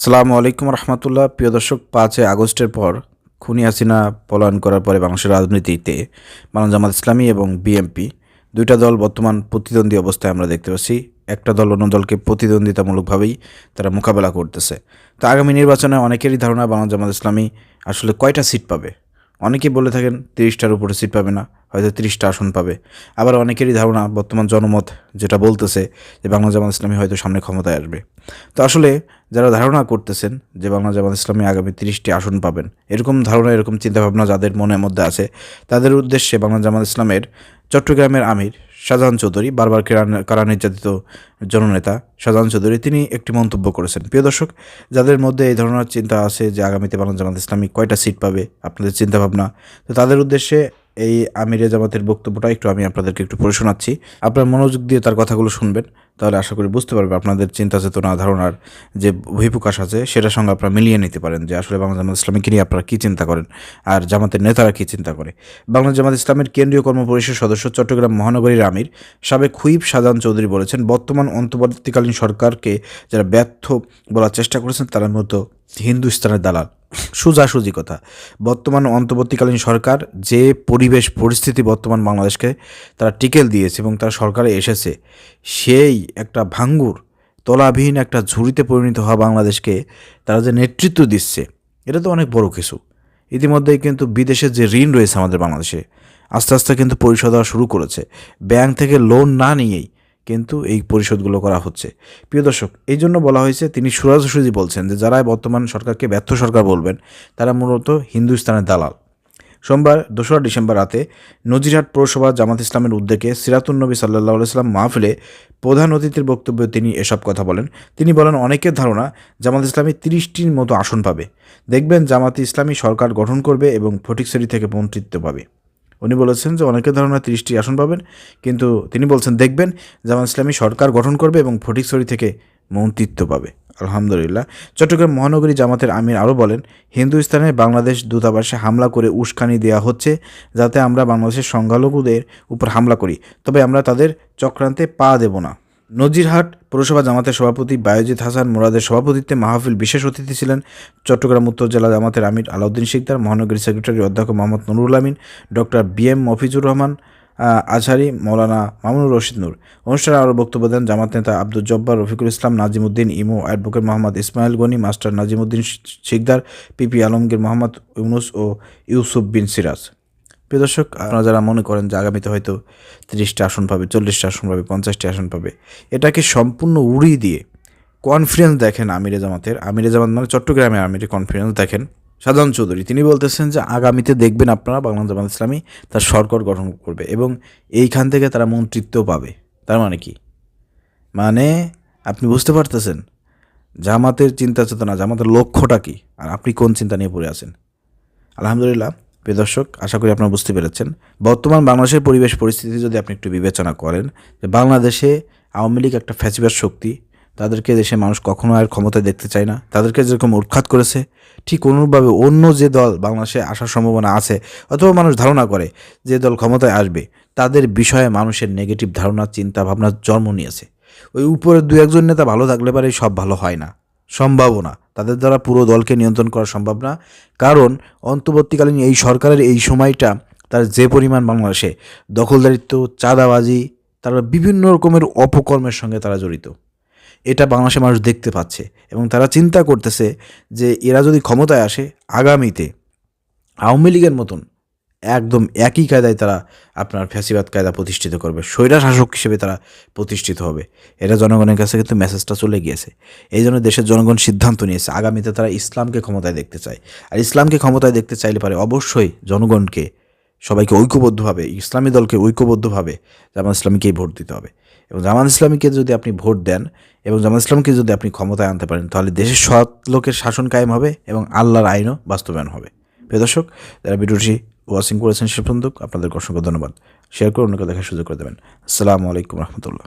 সালামু আলাইকুম রহমতুল্লাহ। প্রিয় দর্শক, পাঁচই আগস্টের পর খুনি হাসিনা পলায়ন করার পরে বাংলাদেশের রাজনীতিতে বাংলা জামাত ইসলামী এবং বিএমপি দুইটা দল বর্তমান প্রতিদ্বন্দ্বী অবস্থায় আমরা দেখতে পাচ্ছি। একটা দল অন্য দলকে প্রতিদ্বন্দ্বিতামূলকভাবেই তারা মোকাবেলা করতেছে। তা আগামী নির্বাচনে অনেকেরই ধারণা বাংলা জামাত ইসলামী আসলে কয়টা সিট পাবে? অনেকে বলে থাকেন তিরিশটার উপরে সিট পাবে না, হয়তো তিরিশটা আসন পাবে। আবার অনেকেরই ধারণা বর্তমান জনমত যেটা বলতেছে যে বাংলা জামাত ইসলামী হয়তো সামনে ক্ষমতায় আসবে। তো আসলে যারা ধারণা করতেছেন যে বাংলা জামাত ইসলামী আগামী তিরিশটি আসন পাবেন, এরকম ধারণা, এরকম চিন্তাভাবনা যাদের মনের মধ্যে আছে, তাদের উদ্দেশ্যে বাংলা জামাত ইসলামের চট্টগ্রামের আমির শাহজাহান চৌধুরী, বারবার কারা নির্যাতিত জননেতা শাহজাহান চৌধুরী, তিনি একটি মন্তব্য করেছেন। প্রিয় দর্শক, যাদের মধ্যে এই ধরনের চিন্তা আছে যে আগামীতে বানান জামাত ইসলামী কয়টা সিট পাবে, আপনাদের চিন্তাভাবনা? তো তাদের উদ্দেশ্যে এই আমিরে জামাতের বক্তব্যটা একটু আমি আপনাদেরকে একটু পড়ে শোনাচ্ছি। আপনার মনোযোগ দিয়ে তার কথাগুলো শুনবেন। তাহলে আশা করি বুঝতে পারবে আপনাদের চিন্তা চেতনা, ধারণার যে বহিঃপ্রকাশ আছে, সেটার সঙ্গে আপনারা মিলিয়ে নিতে পারেন যে আসলে বাংলা জামাত ইসলামীকে নিয়ে আপনারা কী চিন্তা করেন আর জামাতের নেতারা কী চিন্তা করে। বাংলা জামাত ইসলামের কেন্দ্রীয় কর্মপরিষদ সদস্য চট্টগ্রাম মহানগরীর আমির সাবেক হুইপ শাহজাহান চৌধুরী বলেছেন, বর্তমান অন্তর্বর্তীকালীন সরকারকে যারা ব্যর্থ বলার চেষ্টা করেছেন, তারা মূলত হিন্দুস্তানের দালাল। সোজাসুজি কথা। বর্তমান অন্তর্বর্তীকালীন সরকার যে পরিবেশ, পরিস্থিতি বর্তমান বাংলাদেশকে তারা টিকেল দিয়েছে এবং তারা সরকারে এসেছে, সেই একটা ভাঙ্গুর, তলাবিহীন একটা ঝুড়িতে পরিণত হওয়া বাংলাদেশকে তারা যে নেতৃত্ব দিচ্ছে, এটা তো অনেক বড় কিছু। ইতিমধ্যেই কিন্তু বিদেশের যে ঋণ রয়েছে আমাদের বাংলাদেশে, আস্তে আস্তে কিন্তু পরিশোধ হওয়া শুরু করেছে। ব্যাংক থেকে লোন না নিয়েই কিন্তু এই পরিশোধগুলো করা হচ্ছে। প্রিয় দর্শক, এই জন্য বলা হয়েছে, তিনি সুরাজসুজি বলছেন যে, যারা বর্তমান সরকারকে ব্যর্থ সরকার বলবেন, তারা মূলত হিন্দুস্তানের দালাল। সোমবার, দোসরা ডিসেম্বর রাতে নজিরহাট পৌরসভা জামাত ইসলামের উদ্যোগে সিরাতুন্নবী সাল্লাহ সাল্লাম মাহফিলে প্রধান অতিথির বক্তব্যে তিনি এসব কথা বলেন। তিনি বলেন, অনেকের ধারণা জামাত ইসলামী তিরিশটির মতো আসন পাবে। দেখবেন জামাত ইসলামী সরকার গঠন করবে এবং ফটিকছড়ি থেকে মন্ত্রিত্ব পাবে। উনি বলেছেন যে, অনেকের ধারণা তিরিশটি আসন পাবেন, কিন্তু তিনি বলছেন, দেখবেন জামাত ইসলামী সরকার গঠন করবে এবং ফটিকছড়ি থেকে মন্ত্রিত্ব পাবে। আলহামদুলিল্লাহ। চট্টগ্রাম মহানগরী জামাতের আমির আরও বলেন, হিন্দুস্তানে বাংলাদেশ দূতাবাসে হামলা করে উস্কানি দেওয়া হচ্ছে যাতে আমরা বাংলাদেশের সংখ্যালঘুদের উপর হামলা করি। তবে আমরা তাদের চক্রান্তে পা দেব না। নজিরহাট পৌরসভা জামাতের সভাপতি বায়োজিৎ হাসান মুরাদের সভাপতিত্বে মাহফিল বিশেষ অতিথি ছিলেন চট্টগ্রাম উত্তর জেলা জামাতের আমির আলাউদ্দিন শিকদার, মহানগরী সেক্রেটারি অধ্যক্ষ Mohammad Nurul Amin, doctor B M Mafizur Rahman Azhari, মৌলানা মামুনুর রশিদ নূর। অনুষ্ঠানে আরও বক্তব্য দেন জামাত নেতা Abdul Jabbar, Rafiqul Islam Nazimuddin imo advocate Mohammad Ismail Gani, master Nazimuddin Sikdar, PP Alamgir Mohammad Yunus ও ইউসুফ বিন সিরাজ। প্রিয় দর্শক, আপনারা যারা মনে করেন যে আগামীতে হয়তো তিরিশটা আসন পাবে, চল্লিশটা আসন পাবে, পঞ্চাশটি আসন পাবে, এটাকে সম্পূর্ণ উড়িয়ে দিয়ে কনফিডেন্স দেখেন আমিরে জামাতের। আমিরে জামাত মানে চট্টগ্রামে আমিরে কনফিডেন্স দেখেন। সাধারণ চৌধুরী, তিনি বলতেছেন যে আগামীতে দেখবেন আপনারা বাংলা জামাত ইসলামী তার সরকার গঠন করবে এবং এইখান থেকে তারা মন্ত্রিত্ব পাবে। তার মানে কি? মানে আপনি বুঝতে পারতেছেন? জামাতের চিন্তা চেতনা, জামাতের লক্ষ্যটা কি? আর আপনি কোন চিন্তা নিয়ে পড়ে আছেন? আলহামদুলিল্লাহ, প্রিয় দর্শক, আশা করি আপনারা বুঝতে পেরেছেন। বর্তমান বাংলাদেশের পরিবেশ পরিস্থিতি যদি আপনি একটু বিবেচনা করেন, যে বাংলাদেশে আওয়ামী লীগ একটা ফ্যাসিবাদ শক্তি তাদেরকে দেশে মানুষ কখনো আর ক্ষমতায় দেখতে চায় না। তাদেরকে যেরকম উৎখাত করেছে, ঠিক অনুরূপভাবে অন্য যে দল বাংলাদেশে আসার সম্ভাবনা আছে অথবা মানুষ ধারণা করে যে দল ক্ষমতায় আসবে, তাদের বিষয়ে মানুষের নেগেটিভ ধারণা চিন্তা ভাবনা জন্ম নিয়েছে। ওই উপরের দু একজন নেতা ভালো থাকলে পারে সব ভালো হয় না। সম্ভাবও না। তাদের দ্বারা পুরো দলকে নিয়ন্ত্রণ করা সম্ভব না। কারণ অন্তর্বর্তীকালীন এই সরকারের এই সময়টা তার যে পরিমাণ বাংলাদেশে দখলদারিত্ব, চাঁদাবাজি, তারা বিভিন্ন রকমের অপকর্মের সঙ্গে তারা জড়িত। এটা বাংলাদেশের মানুষ দেখতে পাচ্ছে এবং তারা চিন্তা করতেছে যে এরা যদি ক্ষমতায় আসে আগামীতে আওয়ামী লীগের মতন একদম একই কায়দায় তারা আপনার ফ্যাসিবাদ কায়দা প্রতিষ্ঠিত করবে, স্বৈরা শাসক হিসেবে তারা প্রতিষ্ঠিত হবে। এটা জনগণের কাছে কিন্তু মেসেজটা চলে গিয়েছে। এই জন্য দেশের জনগণ সিদ্ধান্ত নিয়েছে, আগামীতে তারা ইসলামকে ক্ষমতায় দেখতে চায়। আর ইসলামকে ক্ষমতায় দেখতে চাইলে পারে অবশ্যই জনগণকে সবাইকে ঐক্যবদ্ধভাবে, ইসলামী দলকে ঐক্যবদ্ধভাবে জামাত ইসলামীকেই ভোট দিতে হবে। এবং জামাত ইসলামীকে যদি আপনি ভোট দেন এবং জামাত ইসলামকে যদি আপনি ক্ষমতায় আনতে পারেন, তাহলে দেশের সৎ লোকের শাসন কায়েম হবে এবং আল্লাহর আইনও বাস্তবায়ন হবে। প্রিয় দর্শক, যারা ভিডিওটি ওয়াচিং করেছেন সে পর্যন্ত আপনাদেরকে অসংখ্য ধন্যবাদ। শেয়ার করে অন্যকে দেখার সুযোগ করে দেবেন। আসসালামু আলাইকুম রহমতুল্লাহ।